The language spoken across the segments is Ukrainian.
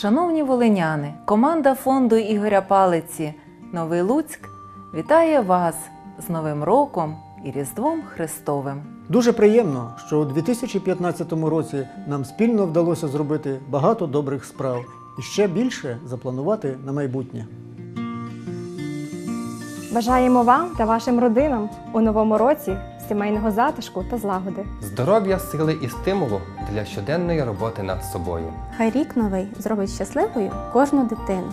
Шановні волиняни, команда фонду Ігоря Палиці Новий Луцьк вітає вас з Новим роком і Різдвом Христовим. Дуже приємно, що у 2015 році нам спільно вдалося зробити багато добрих справ і ще більше запланувати на майбутнє. Бажаємо вам та вашим родинам у новому році сімейного затишку та злагоди. Здоров'я, сили і стимулу для щоденної роботи над собою. Хай рік новий зробить щасливою кожну дитину.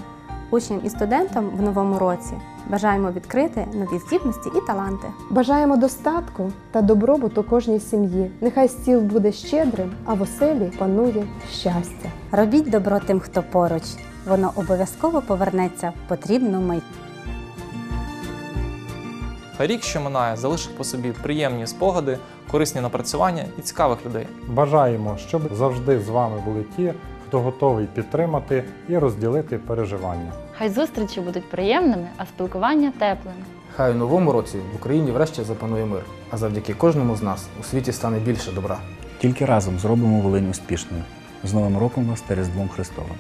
Учням і студентам в новому році бажаємо відкрити нові здібності і таланти. Бажаємо достатку та добробуту кожній сім'ї. Нехай стіл буде щедрим, а в оселі панує щастя. Робіть добро тим, хто поруч. Воно обов'язково повернеться в потрібну мить. Хай рік, що минає, залишить по собі приємні спогади, корисні напрацювання і цікавих людей. Бажаємо, щоб завжди з вами були ті, хто готовий підтримати і розділити переживання. Хай зустрічі будуть приємними, а спілкування теплими. Хай у новому році в Україні врешті запанує мир, а завдяки кожному з нас у світі стане більше добра. Тільки разом зробимо Волинь успішною. З Новим роком вас та Різдвом Христовим!